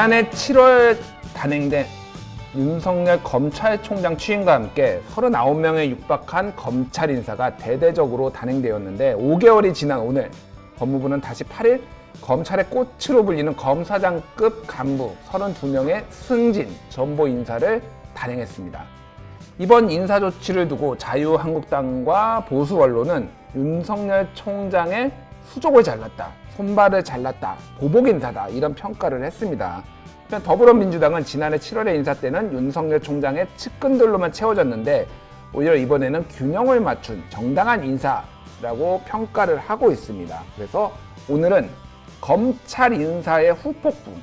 지난해 7월 단행된 윤석열 검찰총장 취임과 함께 39명에 육박한 검찰 인사가 대대적으로 단행되었는데 5개월이 지난 오늘 법무부는 다시 8일 검찰의 꽃으로 불리는 검사장급 간부 32명의 승진 전보 인사를 단행했습니다. 이번 인사 조치를 두고 자유한국당과 보수 언론은 윤석열 총장의 수족을 잘랐다, 손발을 잘랐다, 보복 인사다 이런 평가를 했습니다. 더불어민주당은 지난해 7월의 인사 때는 윤석열 총장의 측근들로만 채워졌는데 오히려 이번에는 균형을 맞춘 정당한 인사라고 평가를 하고 있습니다. 그래서 오늘은 검찰 인사의 후폭풍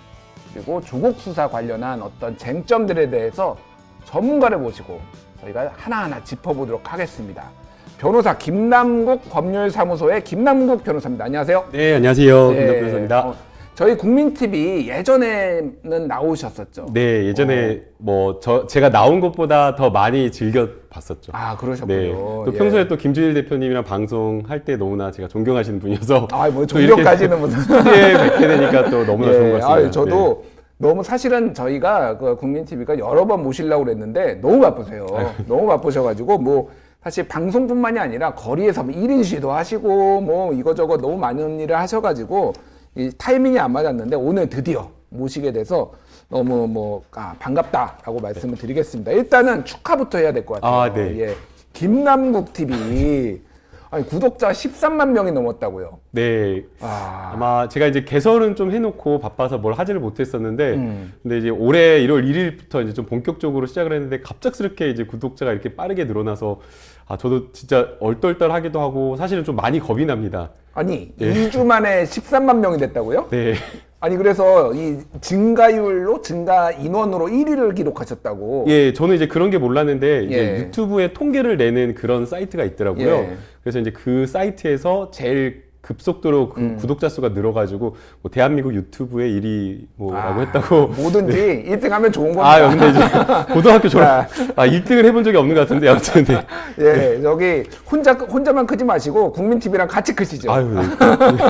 그리고 조국 수사 관련한 어떤 쟁점들에 대해서 전문가를 모시고 저희가 하나하나 짚어보도록 하겠습니다. 변호사 김남국 법률사무소의 김남국 변호사입니다. 안녕하세요. 네, 안녕하세요. 네, 김덕 변호사입니다. 어, 저희 국민TV 예전에는 나오셨었죠. 네, 예전에 뭐저 제가 나온 것보다 더 많이 즐겨 봤었죠. 아 그러셨군요. 네. 또 예. 평소에 또 김준일 대표님이랑 방송할 때 너무나 제가 존경하시는 분이어서 아, 뭐 종교까지는 무슨 스튜디오에 뵙게 되니까 또 너무나 좋은 것 같습니다. 아유, 저도 너무 사실은 저희가 그 국민 TV가 여러 번 모시려고 그랬는데 너무 바쁘세요. 너무 바쁘셔가지고 뭐 사실 방송뿐만이 아니라 거리에서 뭐 1인 시도 하시고 뭐 이거저거 너무 많은 일을 하셔가지고 이 타이밍이 안 맞았는데 오늘 드디어 모시게 돼서 너무 뭐 아, 반갑다라고 말씀을 드리겠습니다. 일단은 축하부터 해야 될 것 같아요. 아, 네. 예. 김남국 TV 아니 구독자 13만 명이 넘었다고요. 네. 아. 아마 제가 이제 개설은 좀 해놓고 바빠서 뭘 하지를 못했었는데, 음. 근데 이제 올해 1월 1일부터 이제 좀 본격적으로 시작을 했는데 갑작스럽게 이제 구독자가 이렇게 빠르게 늘어나서 아 저도 진짜 얼떨떨하기도 하고 사실은 좀 많이 겁이 납니다. 아니 예. 2주 만에 13만 명이 됐다고요? 네. 아니 그래서 이 증가율로 증가 인원으로 1위를 기록하셨다고. 예, 저는 이제 그런 게 몰랐는데 이제 예. 유튜브에 통계를 내는 그런 사이트가 있더라고요. 예. 그래서 이제 그 사이트에서 제일 급속도로 그 음. 구독자 수가 늘어가지고 뭐 대한민국 유튜브의 1위 뭐라고 아, 했다고. 뭐든지 1등하면 좋은 겁니다. 아, 근데 이제 고등학교 졸업 아 1등을 해본 적이 없는 것 같은데 아무튼 네. 예, 저기 혼자 혼자만 크지 마시고 국민 TV랑 같이 크시죠. 아유, 네.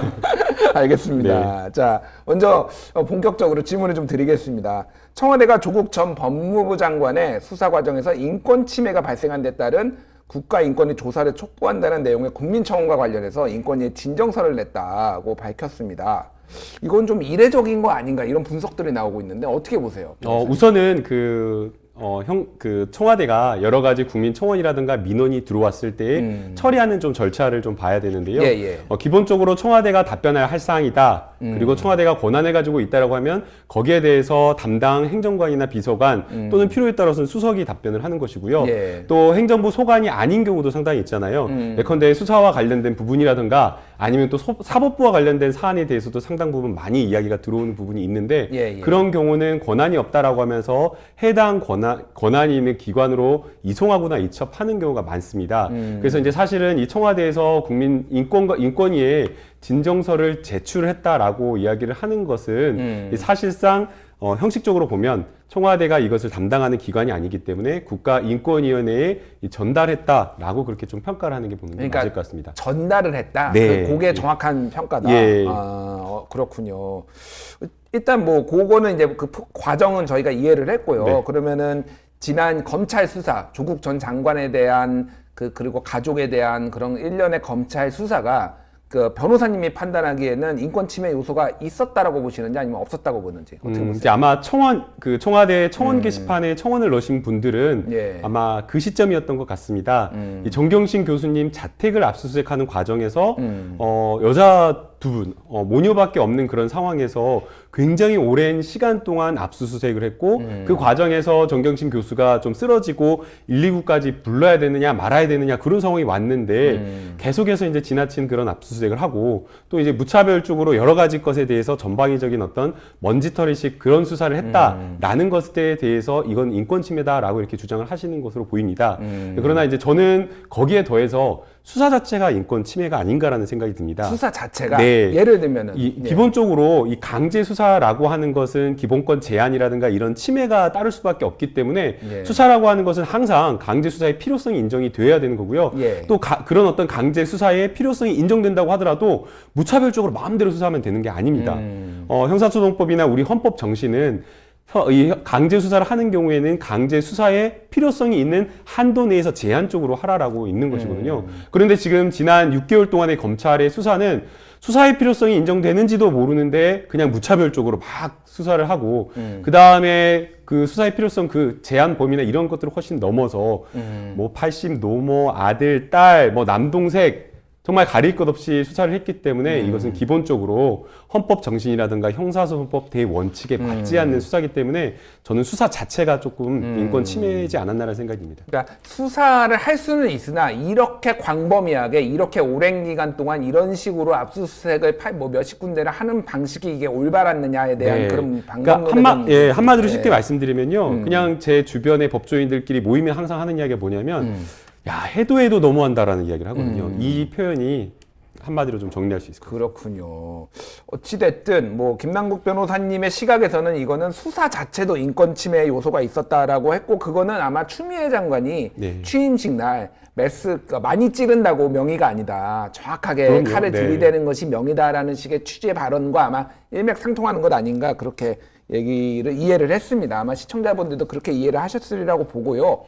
알겠습니다. 자, 먼저 어, 본격적으로 질문을 좀 드리겠습니다. 청와대가 조국 전 법무부 장관의 수사 과정에서 인권 침해가 발생한 데 따른 국가인권위 조사를 촉구한다는 내용의 국민청원과 관련해서 인권위에 진정서를 냈다고 밝혔습니다. 이건 좀 이례적인 거 아닌가 이런 분석들이 나오고 있는데 어떻게 보세요? 어, 우선은 그, 어, 형, 그 청와대가 여러 가지 국민 청원이라든가 민원이 들어왔을 때 처리하는 좀 절차를 좀 봐야 되는데요. 음. 예, 예. 어, 기본적으로 청와대가 답변해야 할 사항이다. 음. 그리고 청와대가 권한을 가지고 있다라고 하면 거기에 대해서 담당 행정관이나 비서관 또는 필요에 따라서는 수석이 답변을 하는 것이고요. 음. 예. 또 행정부 소관이 아닌 경우도 상당히 있잖아요. 음. 예컨대 수사와 관련된 부분이라든가 아니면 또 소- 사법부와 관련된 사안에 대해서도 상당 부분 많이 이야기가 들어오는 부분이 있는데 예, 예. 그런 경우는 권한이 없다라고 하면서 해당 권한, 권한이 있는 기관으로 이송하거나 이첩하는 경우가 많습니다. 음. 그래서 이제 사실은 이 청와대에서 국민 인권과 인권위에 진정서를 제출했다라고 이야기를 하는 것은 음. 이 사실상 어, 형식적으로 보면 청와대가 이것을 담당하는 기관이 아니기 때문에 국가인권위원회에 이 전달했다라고 그렇게 좀 평가를 하는 게 보는 게 그러니까 맞을 것 같습니다. 전달을 했다. 네. 그 그게 정확한 평가다. 예. 아, 어, 그렇군요. 일단 뭐 그거는 이제 그 프- 과정은 저희가 이해를 했고요. 네. 그러면은 지난 검찰 수사, 조국 전 장관에 대한 그 그리고 가족에 대한 그런 일련의 검찰 수사가 그 변호사님이 판단하기에는 인권 침해 요소가 있었다라고 보시는지 아니면 없었다고 보는지 어떻게 음, 보세요? 이제 아마 청원 그 청와대 청원 게시판에 청원을 넣으신 분들은 예. 아마 그 시점이었던 것 같습니다. 음. 이 정경심 교수님 자택을 압수수색하는 과정에서 음. 어, 여자 두 분, 어, 모녀밖에 없는 그런 상황에서 굉장히 오랜 시간 동안 압수수색을 했고 음. 그 과정에서 정경심 교수가 좀 쓰러지고 119까지 불러야 되느냐 말아야 되느냐 그런 상황이 왔는데 음. 계속해서 이제 지나친 그런 압수수색을 하고 또 이제 무차별적으로 여러 가지 것에 대해서 전방위적인 어떤 먼지털이식 그런 수사를 했다라는 것에 대해서 이건 인권 침해다라고 이렇게 주장을 하시는 것으로 보입니다. 음. 그러나 이제 저는 거기에 더해서 수사 자체가 인권 침해가 아닌가라는 생각이 듭니다. 수사 자체가 네. 예를 들면은 이 예. 기본적으로 이 강제 수사라고 하는 것은 기본권 제한이라든가 이런 침해가 따를 수밖에 없기 때문에 예. 수사라고 하는 것은 항상 강제 수사의 필요성이 인정이 돼야 되는 거고요. 예. 또 가- 그런 어떤 강제 수사의 필요성이 인정된다고 하더라도 무차별적으로 마음대로 수사하면 되는 게 아닙니다. 음. 어, 형사소송법이나 우리 헌법 정신은 강제 수사를 하는 경우에는 강제 수사의 필요성이 있는 한도 내에서 제한적으로 하라라고 있는 것이거든요. 그런데 지금 지난 6개월 동안의 검찰의 수사는 수사의 필요성이 인정되는지도 모르는데 그냥 무차별적으로 막 수사를 하고 그 다음에 그 수사의 필요성 그 제한 범위나 이런 것들을 훨씬 넘어서 뭐80 노모 아들 딸 뭐 남동생 정말 가릴 것 없이 수사를 했기 때문에 이것은 기본적으로 헌법 정신이라든가 형사소송법 대원칙에 맞지 않는 수사기 때문에 저는 수사 자체가 조금 인권 침해지 않았나라는 생각입니다. 그러니까 수사를 할 수는 있으나 이렇게 광범위하게 이렇게 오랜 기간 동안 이런 식으로 압수수색을 팔- 뭐 몇십 군데를 하는 방식이 이게 올바랐느냐에 대한 네. 그런 그러니까 방법론에 한마, 대한- 예, 한마디로 예. 쉽게 말씀드리면요. 그냥 제 주변의 법조인들끼리 모이면 항상 하는 이야기가 뭐냐면, 야, 해도 해도 너무한다라는 이야기를 하거든요. 이 표현이 한마디로 좀 정리할 수 있을 것 같아요. 그렇군요. 어찌됐든 뭐 김남국 변호사님의 시각에서는 이거는 수사 자체도 인권 침해 요소가 있었다라고 했고 그거는 아마 추미애 장관이 네. 취임식 날 메스 그러니까 많이 찌른다고 명의가 아니다. 정확하게 그럼요. 칼을 네. 들이대는 것이 명의다라는 식의 취지의 발언과 아마 일맥상통하는 것 아닌가 그렇게 얘기를 이해를 했습니다. 아마 시청자분들도 그렇게 이해를 하셨으리라고 보고요.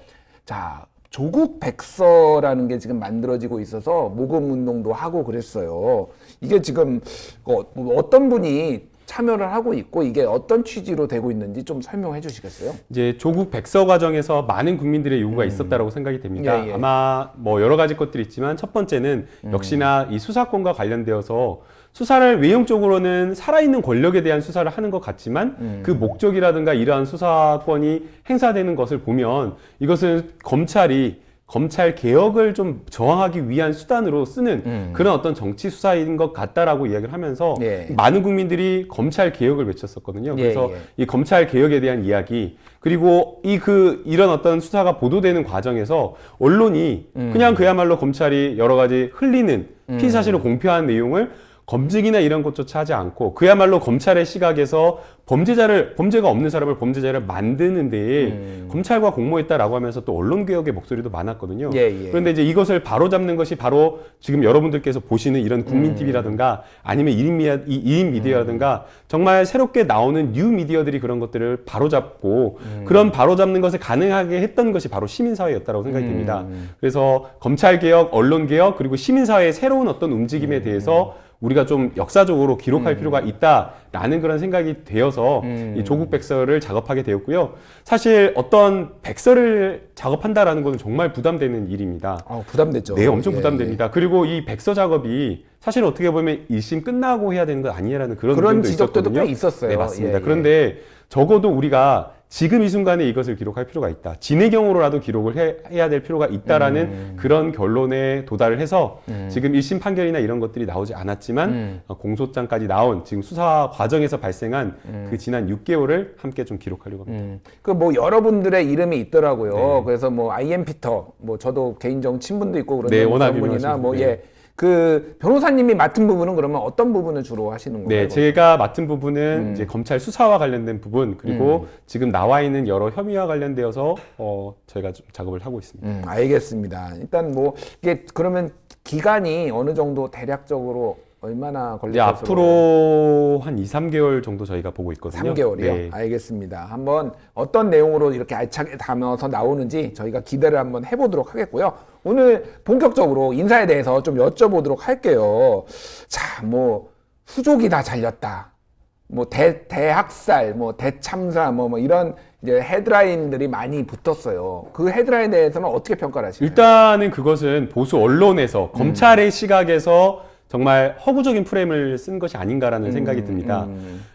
자, 조국 백서라는 게 지금 만들어지고 있어서 모금 운동도 하고 그랬어요. 이게 지금 어, 뭐 어떤 분이 참여를 하고 있고 이게 어떤 취지로 되고 있는지 좀 설명해 주시겠어요? 이제 조국 백서 과정에서 많은 국민들의 요구가 있었다라고 생각이 됩니다. 예, 예. 아마 뭐 여러 가지 것들이 있지만 첫 번째는 역시나 이 수사권과 관련되어서 수사를 외형적으로는 살아있는 권력에 대한 수사를 하는 것 같지만 그 목적이라든가 이러한 수사권이 행사되는 것을 보면 이것은 검찰이 검찰 개혁을 좀 저항하기 위한 수단으로 쓰는 그런 어떤 정치 수사인 것 같다라고 이야기를 하면서 예. 많은 국민들이 검찰 개혁을 외쳤었거든요. 예, 그래서 예. 이 검찰 개혁에 대한 이야기 그리고 이 그 이런 어떤 수사가 보도되는 과정에서 언론이 음. 그냥 그야말로 검찰이 여러 가지 흘리는 피의 사실을 공표한 내용을 검증이나 이런 것조차 하지 않고 그야말로 검찰의 시각에서 범죄자를 범죄가 없는 사람을 범죄자를 만드는 데에 검찰과 공모했다라고 하면서 또 언론 개혁의 목소리도 많았거든요. 음. 예, 예. 그런데 이제 이것을 바로 잡는 것이 바로 지금 여러분들께서 보시는 이런 음. 국민 TV라든가 아니면 1인 미디어, 2인 미디어라든가 정말 새롭게 나오는 뉴 미디어들이 그런 것들을 바로 잡고 음. 그런 바로 잡는 것을 가능하게 했던 것이 바로 시민 사회였다고 생각이 음. 됩니다. 그래서 검찰 개혁, 언론 개혁 그리고 시민 사회의 새로운 어떤 움직임에 음. 대해서 우리가 좀 역사적으로 기록할 필요가 있다라는 그런 생각이 되어서 음. 이 조국 백서를 작업하게 되었고요. 사실 어떤 백서를 작업한다라는 것은 정말 부담되는 일입니다. 어, 부담되죠. 네, 엄청 예, 부담됩니다. 그리고 이 백서 작업이 사실 어떻게 보면 1심 끝나고 해야 되는 거 아니냐라는 그런 그런 있었거든요. 꽤 있었어요. 네, 맞습니다. 예, 예. 그런데 적어도 우리가 지금 이 순간에 이것을 기록할 필요가 있다. 진해경으로라도 기록을 해, 해야 될 필요가 있다라는 음. 그런 결론에 도달을 해서 지금 1심 판결이나 이런 것들이 나오지 않았지만 음. 어, 공소장까지 나온 지금 수사 과정에서 발생한 그 지난 6개월을 함께 좀 기록하려고 합니다. 음. 그뭐 여러분들의 이름이 있더라고요. 네. 그래서 뭐 아이엠 피터, 뭐 저도 개인적 친분도 있고 그런데 네, 뭐 워낙 그런 분이나 뭐 분, 예. 그 변호사님이 맡은 부분은 그러면 어떤 부분을 주로 하시는 건가요? 네, 제가 맡은 부분은 이제 검찰 수사와 관련된 부분 그리고 지금 나와 있는 여러 혐의와 관련되어서 어, 저희가 좀 작업을 하고 있습니다. 음, 알겠습니다. 일단 뭐 이게 그러면 기간이 어느 정도 대략적으로 얼마나 걸릴 이제 것으로 앞으로 한 2, 3개월 정도 저희가 보고 있거든요. 3개월이요. 네. 알겠습니다. 한번 어떤 내용으로 이렇게 알차게 담아서 나오는지 저희가 기대를 한번 해보도록 하겠고요. 오늘 본격적으로 인사에 대해서 좀 여쭤보도록 할게요. 자, 뭐 수족이 다 잘렸다. 뭐 대, 대학살, 뭐 대참사, 뭐, 뭐 이런 이제 헤드라인들이 많이 붙었어요. 그 헤드라인에 대해서는 어떻게 평가를 하시나요? 일단은 그것은 보수 음. 언론에서 검찰의 시각에서 정말 허구적인 프레임을 쓴 것이 아닌가라는 음, 생각이 듭니다.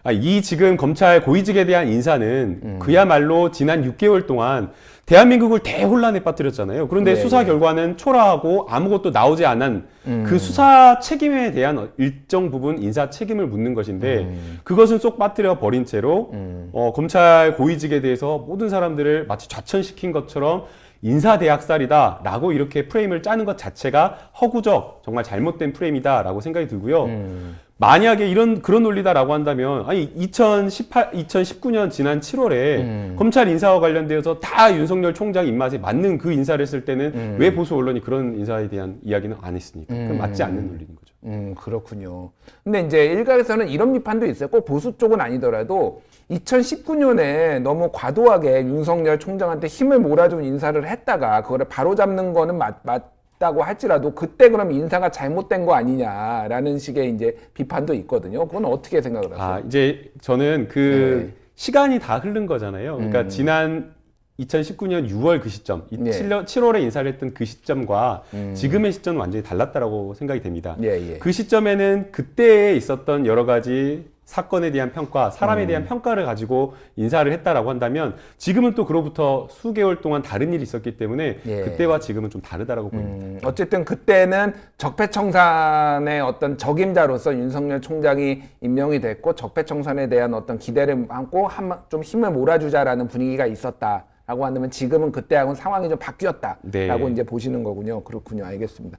아, 이 지금 검찰 고위직에 대한 인사는 음. 그야말로 지난 6개월 동안 대한민국을 대혼란에 빠뜨렸잖아요. 그런데 네, 수사 네. 결과는 초라하고 아무것도 나오지 않은 음. 그 수사 책임에 대한 일정 부분 인사 책임을 묻는 것인데 음. 그것은 쏙 빠뜨려 버린 채로 어, 검찰 고위직에 대해서 모든 사람들을 마치 좌천시킨 것처럼 인사대학살이다라고 이렇게 프레임을 짜는 것 자체가 허구적 정말 잘못된 프레임이다라고 생각이 들고요. 음. 만약에 이런 그런 논리다라고 한다면 아니 2018 2019년 지난 7월에 음. 검찰 인사와 관련되어서 다 윤석열 총장 입맛에 맞는 그 인사를 했을 때는 음. 왜 보수 언론이 그런 인사에 대한 이야기는 안 했습니까? 그럼 맞지 않는 논리인 거죠. 음, 그렇군요. 근데 이제 일각에서는 이런 비판도 있어요. 꼭 보수 쪽은 아니더라도 2019년에 너무 과도하게 윤석열 총장한테 힘을 몰아준 인사를 했다가 그거를 바로잡는 거는 맞, 맞다고 할지라도 그때 그럼 인사가 잘못된 거 아니냐라는 식의 이제 비판도 있거든요. 그건 어떻게 생각을 하세요? 아 이제 저는 그 네. 시간이 다 흐른 거잖아요. 그러니까 음. 지난 2019년 6월 그 시점, 이 네. 7월, 7월에 인사를 했던 그 시점과 음. 지금의 시점은 완전히 달랐다라고 생각이 됩니다. 예, 예. 그 시점에는 그때에 있었던 여러 가지 사건에 대한 평가, 사람에 음. 대한 평가를 가지고 인사를 했다라고 한다면 지금은 또 그로부터 수개월 동안 다른 일이 있었기 때문에 예. 그때와 지금은 좀 다르다라고 보입니다. 음, 어쨌든 그때는 적폐청산의 어떤 적임자로서 윤석열 총장이 임명이 됐고 적폐청산에 대한 어떤 기대를 안고 한, 좀 힘을 몰아주자라는 분위기가 있었다 라고 한다면 지금은 그때하고는 상황이 좀 바뀌었다라고 네. 이제 보시는 거군요. 그렇군요. 알겠습니다.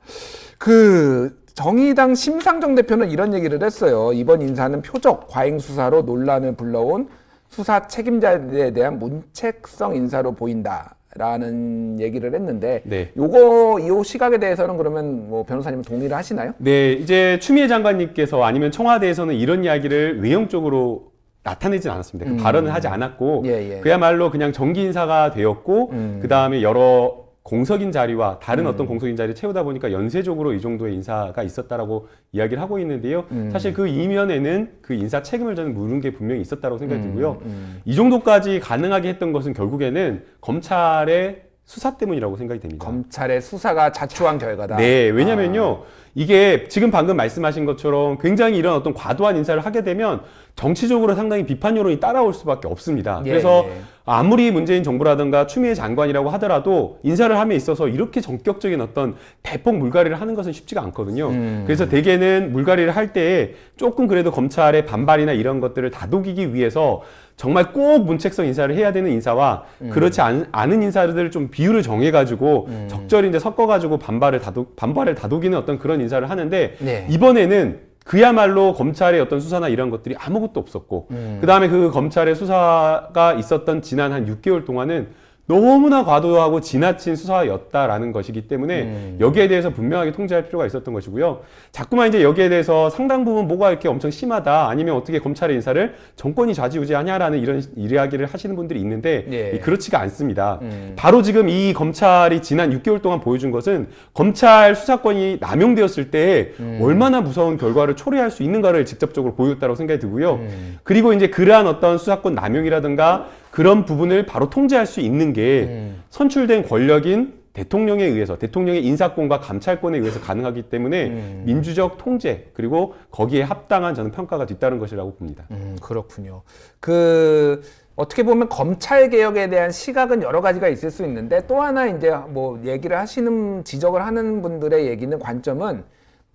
그 정의당 심상정 대표는 이런 얘기를 했어요. 이번 인사는 표적 과잉 수사로 논란을 불러온 수사 책임자에 대한 문책성 인사로 보인다 라는 얘기를 했는데 네. 요거 이 시각에 대해서는 그러면 뭐 변호사님 동의를 하시나요? 네, 이제 추미애 장관님께서 아니면 청와대에서는 이런 이야기를 외형적으로 나타내진 않았습니다. 그 발언을 하지 않았고 음. 예, 예. 그야말로 그냥 정기 인사가 되었고 음. 그 다음에 여러 공석인 자리와 다른 어떤 공석인 자리를 채우다 보니까 연쇄적으로 이 정도의 인사가 있었다라고 이야기를 하고 있는데요. 음. 사실 그 이면에는 그 인사 책임을 저는 물은 게 분명히 있었다고 생각이 들고요. 음. 이 정도까지 가능하게 했던 것은 결국에는 검찰의 수사 때문이라고 생각이 됩니다. 검찰의 수사가 자초한 결과다. 네, 왜냐면요. 이게 지금 방금 말씀하신 것처럼 굉장히 이런 어떤 과도한 인사를 하게 되면 정치적으로 상당히 비판 여론이 따라올 수밖에 없습니다. 예, 그래서 예. 아무리 문재인 정부라든가 추미애 장관이라고 하더라도 인사를 함에 있어서 이렇게 전격적인 어떤 대폭 물갈이를 하는 것은 쉽지가 않거든요. 음. 그래서 대개는 물갈이를 할 때에 조금 그래도 검찰의 반발이나 이런 것들을 다독이기 위해서 정말 꼭 문책성 인사를 해야 되는 인사와 음. 그렇지 않, 은 인사들을 좀 비율을 정해가지고 음. 적절히 이제 섞어가지고 반발을 다독 반발을 다독이는 어떤 그런 인사를 하는데 네. 이번에는 그야말로 검찰의 어떤 수사나 이런 것들이 아무것도 없었고 음. 그 다음에 그 검찰의 수사가 있었던 지난 한 6개월 동안은 너무나 과도하고 지나친 수사였다라는 것이기 때문에 음. 여기에 대해서 분명하게 통제할 필요가 있었던 것이고요. 자꾸만 이제 여기에 대해서 상당 부분 뭐가 이렇게 엄청 심하다 아니면 어떻게 검찰의 인사를 정권이 좌지우지하냐라는 이런 이야기를 하시는 분들이 있는데 예. 그렇지가 않습니다. 음. 바로 지금 이 검찰이 지난 6개월 동안 보여준 것은 검찰 수사권이 남용되었을 때 음. 얼마나 무서운 결과를 초래할 수 있는가를 직접적으로 보였다고 생각이 들고요. 음. 그리고 이제 그러한 어떤 수사권 남용이라든가 그런 부분을 바로 통제할 수 있는 게 음. 선출된 권력인 대통령에 의해서 대통령의 인사권과 감찰권에 의해서 가능하기 때문에 음. 민주적 통제 그리고 거기에 합당한 저는 평가가 뒤따른 것이라고 봅니다. 음, 그렇군요. 그 어떻게 보면 검찰 개혁에 대한 시각은 여러 가지가 있을 수 있는데 또 하나 이제 뭐 얘기를 하시는 지적을 하는 분들의 얘기는 관점은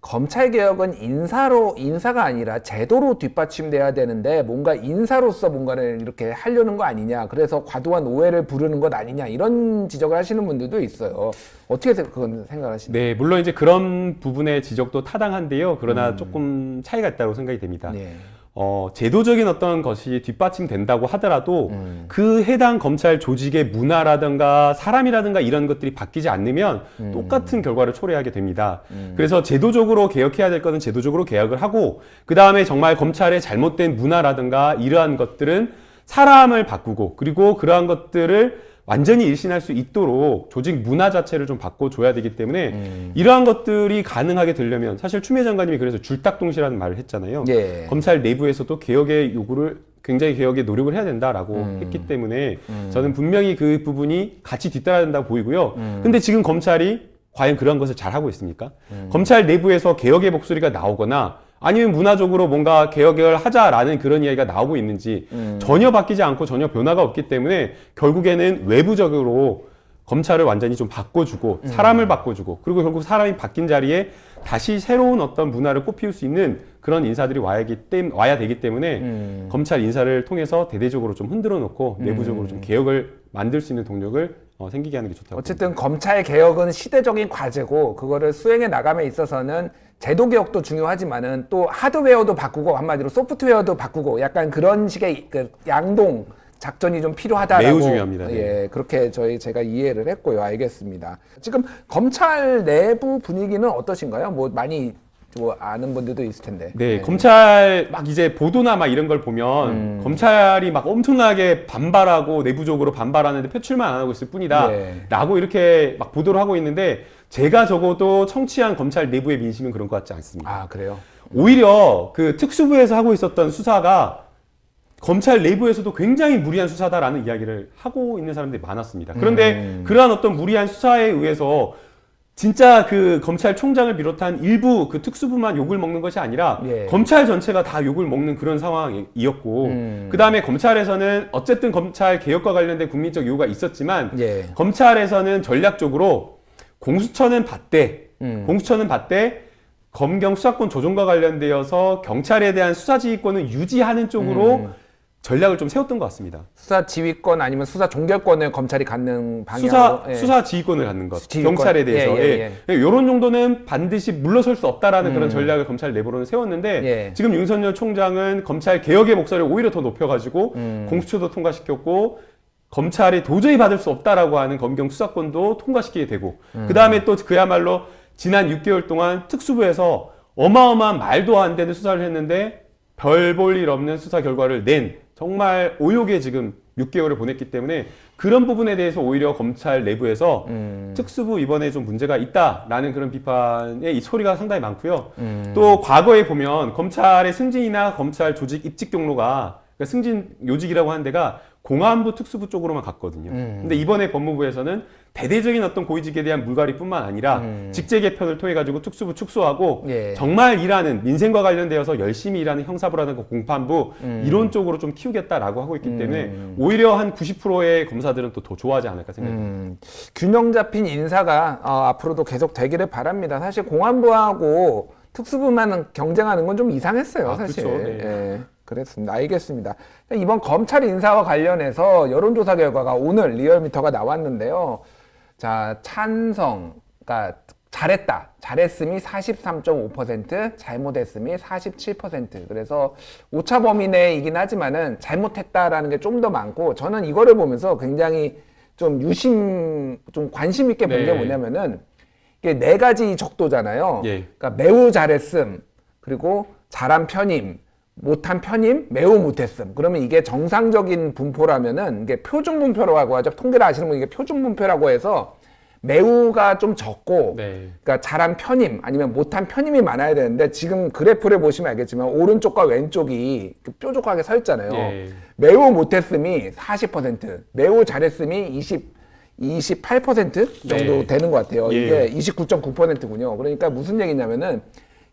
검찰 개혁은 인사로 인사가 아니라 제도로 뒷받침돼야 되는데 뭔가 인사로서 뭔가를 이렇게 하려는 거 아니냐. 그래서 과도한 오해를 부르는 것 아니냐. 이런 지적을 하시는 분들도 있어요. 어떻게 생- 그건 생각하시나요? 네, 물론 이제 그런 부분의 지적도 타당한데요. 그러나 조금 차이가 있다고 생각이 됩니다. 네. 어, 제도적인 어떤 것이 뒷받침된다고 하더라도 음. 그 해당 검찰 조직의 문화라든가 사람이라든가 이런 것들이 바뀌지 않으면 음. 똑같은 결과를 초래하게 됩니다. 그래서 제도적으로 개혁해야 될 것은 제도적으로 개혁을 하고 그 다음에 정말 검찰의 잘못된 문화라든가 이러한 것들은 사람을 바꾸고 그리고 그러한 것들을 완전히 일신할 수 있도록 조직 문화 자체를 좀 바꿔줘야 되기 때문에 음. 이러한 것들이 가능하게 되려면 사실 추미애 장관님이 그래서 줄딱동시라는 말을 했잖아요. 예. 검찰 내부에서도 개혁의 요구를 굉장히 개혁의 노력을 해야 된다라고 음. 했기 때문에 저는 분명히 그 부분이 같이 뒤따라야 된다고 보이고요. 근데 지금 검찰이 과연 그런 것을 잘 하고 있습니까? 검찰 내부에서 개혁의 목소리가 나오거나 아니면 문화적으로 뭔가 개혁을 하자라는 그런 이야기가 나오고 있는지 전혀 바뀌지 않고 전혀 변화가 없기 때문에 결국에는 외부적으로 검찰을 완전히 좀 바꿔주고 사람을 바꿔주고 그리고 결국 사람이 바뀐 자리에 다시 새로운 어떤 문화를 꽃피울 수 있는 그런 인사들이 와야기 땜, 와야 되기 때문에 검찰 인사를 통해서 대대적으로 좀 흔들어 놓고 내부적으로 좀 개혁을 만들 수 있는 동력을 어, 생기게 하는 게 좋다고. 어쨌든 검찰 개혁은 시대적인 과제고 그거를 수행해 나감에 있어서는 제도 개혁도 중요하지만은 또 하드웨어도 바꾸고 한마디로 소프트웨어도 바꾸고 약간 그런 식의 그 양동 작전이 좀 필요하다라고 매우 중요합니다. 네. 예, 그렇게 저희 제가 이해를 했고요. 알겠습니다. 지금 검찰 내부 분위기는 어떠신가요? 뭐 많이 뭐 아는 분들도 있을 텐데. 네, 검찰 막 이제 보도나 막 이런 걸 보면 음. 검찰이 막 엄청나게 반발하고 내부적으로 반발하는데 표출만 안 하고 있을 뿐이다. 네. 라고 이렇게 막 보도를 하고 있는데 제가 적어도 청취한 검찰 내부의 민심은 그런 것 같지 않습니다. 아 그래요? 오히려 그 특수부에서 하고 있었던 수사가 검찰 내부에서도 굉장히 무리한 수사다라는 이야기를 하고 있는 사람들이 많았습니다. 그런데 음. 그러한 어떤 무리한 수사에 의해서 진짜 그 검찰총장을 비롯한 일부 그 특수부만 욕을 먹는 것이 아니라 예. 검찰 전체가 다 욕을 먹는 그런 상황이었고 음. 그 다음에 검찰에서는 어쨌든 검찰 개혁과 관련된 국민적 요구가 있었지만 예. 검찰에서는 전략적으로 공수처는 받되 음. 공수처는 받되 검경 수사권 조정과 관련되어서 경찰에 대한 수사 지휘권을 유지하는 쪽으로 음. 전략을 좀 세웠던 것 같습니다. 수사 지휘권 아니면 수사 종결권을 검찰이 갖는 방향으로 수사 예. 수사 지휘권을 갖는 것, 지휘권. 경찰에 대해서 예, 예, 예, 이런 정도는 반드시 물러설 수 없다라는 그런 음. 전략을 검찰 내부로는 세웠는데 예. 지금 윤석열 총장은 검찰 개혁의 목소리를 오히려 더 높여가지고 음. 공수처도 통과시켰고 검찰이 도저히 받을 수 없다라고 하는 검경 수사권도 통과시키게 되고 음. 그 다음에 또 그야말로 지난 6개월 동안 특수부에서 어마어마한 말도 안 되는 수사를 했는데 별 볼 일 없는 수사 결과를 낸 정말 오욕에 지금 6개월을 보냈기 때문에 그런 부분에 대해서 오히려 검찰 내부에서 음. 특수부 이번에 좀 문제가 있다라는 그런 비판의 이 소리가 상당히 많고요. 음. 또 과거에 보면 검찰의 승진이나 검찰 조직 입직 경로가 그러니까 승진 요직이라고 하는 데가 공안부 특수부 쪽으로만 갔거든요. 음. 근데 이번에 법무부에서는 대대적인 어떤 고위직에 대한 물갈이뿐만 아니라 음. 직제 개편을 통해 가지고 특수부 축소하고 예. 정말 일하는 민생과 관련되어서 열심히 일하는 형사부라든가 공판부 음. 이런 쪽으로 좀 키우겠다라고 하고 있기 음. 때문에 오히려 한 90%의 검사들은 또 더 좋아하지 않을까 생각합니다. 음, 균형 잡힌 인사가 어, 앞으로도 계속 되기를 바랍니다. 사실 공안부하고 특수부만 경쟁하는 건 좀 이상했어요, 아, 사실. 그렇죠. 네. 예, 그랬습니다. 알겠습니다. 이번 검찰 인사와 관련해서 여론조사 결과가 오늘 리얼미터가 나왔는데요. 자, 찬성, 그러니까 잘했다. 잘했음이 43.5%, 잘못했음이 47%. 그래서 오차 범위 내이긴 하지만은 잘못했다라는 게 좀 더 많고 저는 이거를 보면서 굉장히 좀 유심, 좀 관심 있게 본게 네. 뭐냐면은 이게 네 가지 적도잖아요. 예. 그러니까 매우 잘했음, 그리고 잘한 편임, 못한 편임, 매우 못했음. 그러면 이게 정상적인 분포라면은 이게 표준 분표라고 하죠. 통계를 아시는 분 이게 표준 분표라고 해서 매우가 좀 적고 네. 그러니까 잘한 편임 아니면 못한 편임이 많아야 되는데 지금 그래프를 보시면 알겠지만 오른쪽과 왼쪽이 그 뾰족하게 서 있잖아요. 예. 매우 못했음이 40%, 매우 잘했음이 20, 28% 정도 네. 되는 것 같아요. 예. 이게 29.9%군요. 그러니까 무슨 얘기냐면은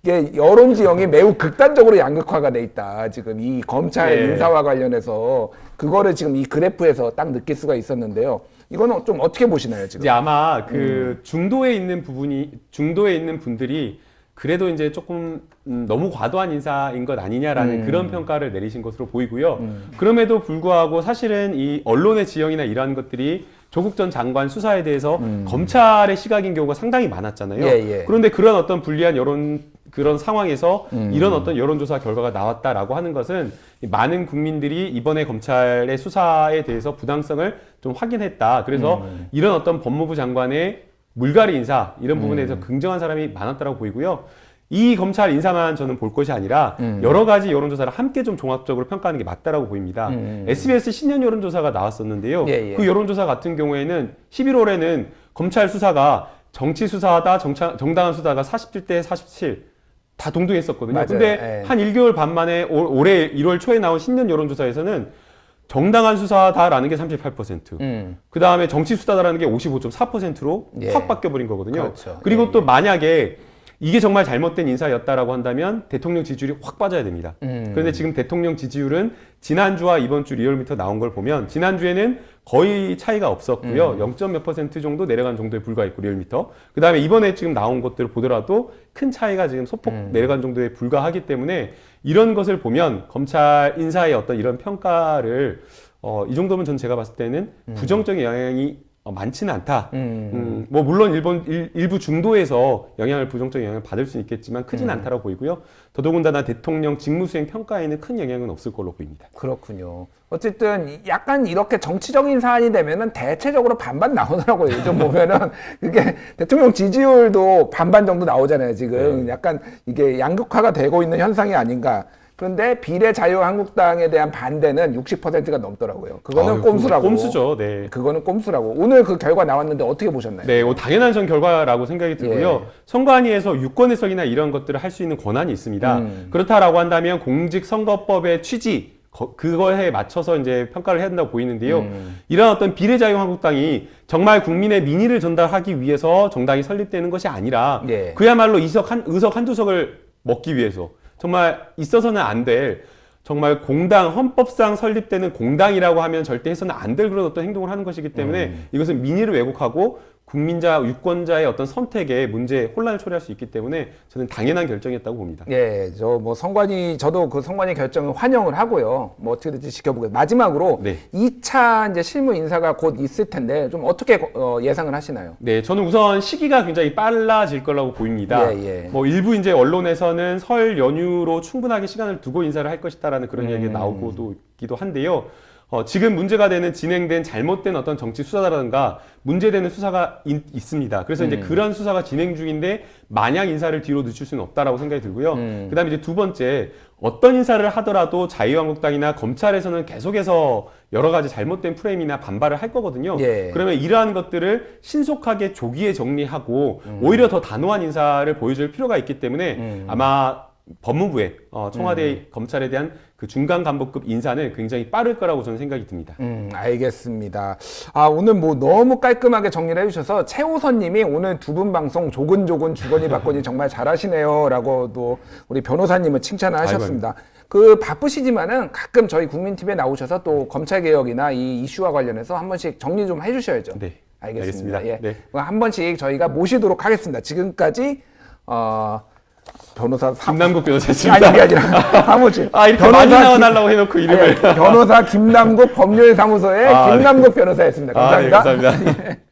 이게 여론 지형이 매우 극단적으로 양극화가 돼 있다. 지금 이 검찰 예. 인사와 관련해서 그거를 지금 이 그래프에서 딱 느낄 수가 있었는데요. 이거는 좀 어떻게 보시나요, 지금? 이제 아마 그 음. 중도에 있는 부분이 중도에 있는 분들이 그래도 이제 조금 음, 너무 과도한 인사인 것 아니냐라는 음. 그런 평가를 내리신 것으로 보이고요. 그럼에도 불구하고 사실은 이 언론의 지형이나 이러한 것들이 조국 전 장관 수사에 대해서 검찰의 시각인 경우가 상당히 많았잖아요. 음. 예, 예. 그런데 그런 어떤 불리한 여론 그런 상황에서 음. 이런 어떤 여론조사 결과가 나왔다라고 하는 것은 이 많은 국민들이 이번에 검찰의 수사에 대해서 부당성을 좀 확인했다. 그래서 음. 이런 어떤 법무부 장관의 물갈이 인사 이런 부분에 음. 대해서 긍정한 사람이 많았다고 보이고요. 이 검찰 인사만 저는 볼 것이 아니라 음. 여러 가지 여론조사를 함께 좀 종합적으로 평가하는 게 맞다라고 보입니다. 음. SBS 신년 여론조사가 나왔었는데요. 예, 예. 그 여론조사 같은 경우에는 11월에는 검찰 수사가 정치 수사다 정차, 정당한 수사가 47대 47. 다 동등했었거든요. 맞아요. 근데 예. 한 1개월 반 만에 올- 올해 1월 초에 나온 신년 여론조사에서는 정당한 수사다라는 게 38%. 음. 그 다음에 정치 수사다라는 게 55.4%로 예. 확 바뀌어 버린 거거든요. 그렇죠. 그리고 예, 또 만약에 이게 정말 잘못된 인사였다라고 한다면 대통령 지지율이 확 빠져야 됩니다. 음. 그런데 지금 대통령 지지율은 지난주와 이번 주 리얼미터 나온 걸 보면 지난주에는 거의 차이가 없었고요. 음. 0. 몇 퍼센트 정도 내려간 정도에 불과했고 리얼미터. 그 다음에 이번에 지금 나온 것들을 보더라도 큰 차이가 지금 소폭 음. 내려간 정도에 불과하기 때문에 이런 것을 보면 검찰 인사의 어떤 이런 평가를 어, 이 정도면 전 제가 봤을 때는 음. 부정적인 영향이 어, 많지는 않다. 음. 음, 뭐 물론 일본 일, 일부 중도에서 영향을 부정적 영향을 받을 수 있겠지만 크진 음. 않다라고 보이고요. 더더군다나 대통령 직무수행 평가에는 큰 영향은 없을 걸로 보입니다. 그렇군요. 어쨌든 약간 이렇게 정치적인 사안이 되면은 대체적으로 반반 나오더라고요. 요즘 보면은 그게 대통령 지지율도 반반 정도 나오잖아요. 지금 네. 약간 이게 양극화가 되고 있는 현상이 아닌가. 그런데 비례 자유한국당에 대한 반대는 60%가 넘더라고요. 그거는 아유, 꼼수라고. 꼼수죠. 네. 그거는 꼼수라고. 오늘 그 결과 나왔는데 어떻게 보셨나요? 네, 뭐 당연한 전 결과라고 생각이 들고요. 예. 선관위에서 유권 해석이나 이런 것들을 할 수 있는 권한이 있습니다. 음. 그렇다라고 한다면 공직선거법의 취지 거- 그거에 맞춰서 이제 평가를 해야 된다고 보이는데요. 음. 이런 어떤 비례자유한국당이 정말 국민의 민의를 전달하기 위해서 정당이 설립되는 것이 아니라 예. 그야말로 이석 한 의석 한두 석을 먹기 위해서 정말 있어서는 안 될 정말 공당 헌법상 설립되는 공당이라고 하면 절대 해서는 안 될 그런 어떤 행동을 하는 것이기 때문에 음. 이것은 민의를 왜곡하고 국민자 유권자의 어떤 선택에 문제 혼란을 초래할 수 있기 때문에 저는 당연한 결정이었다고 봅니다. 예, 저뭐 선관위 저도 그 선관위 결정을 환영을 하고요. 뭐 어떻게 될지 지켜보겠습니다. 마지막으로 네. 2차 이제 실무 인사가 곧 있을 텐데 좀 어떻게 어, 예상을 하시나요? 네, 저는 우선 시기가 굉장히 빨라질 거라고 보입니다. 예, 예. 뭐 일부 이제 언론에서는 설 연휴로 충분하게 시간을 두고 인사를 할 것이다라는 그런 음. 얘기가 나오고도 있기도 한데요. 어, 지금 문제가 되는 진행된 잘못된 어떤 정치 수사라든가 문제되는 수사가 있, 있습니다. 그래서 음. 이제 그런 수사가 진행 중인데 마냥 인사를 뒤로 늦출 수는 없다라고 생각이 들고요. 음. 그다음에 이제 두 번째 어떤 인사를 하더라도 자유한국당이나 검찰에서는 계속해서 여러 가지 잘못된 프레임이나 반발을 할 거거든요. 예. 그러면 이러한 것들을 신속하게 조기에 정리하고 음. 오히려 더 단호한 인사를 보여줄 필요가 있기 때문에 음. 아마 법무부의 어, 청와대 검찰에 대한 그 중간 간부급 인사는 굉장히 빠를 거라고 저는 생각이 듭니다. 음, 알겠습니다. 아, 오늘 뭐 너무 깔끔하게 정리를 해주셔서 최호선 님이 오늘 두 분 방송 조근조근 주거니 받거니 정말 잘하시네요. 라고도 우리 변호사님은 칭찬을 하셨습니다. 그 바쁘시지만은 가끔 저희 국민TV에 나오셔서 또 검찰개혁이나 이 이슈와 관련해서 한 번씩 정리 좀 해주셔야죠. 네. 알겠습니다. 알겠습니다. 예. 네. 그럼 한 번씩 저희가 모시도록 하겠습니다. 지금까지, 어, 변호사 사... 김남국 아니, 변호사였습니다. 그게 아니라 사무실. 아 이렇게 많이 김- 나와달라고 해놓고 이름을 아니, 변호사 김남국 법률사무소의 아, 네. 김남국 변호사였습니다. 아, 네, 감사합니다. 감사합니다.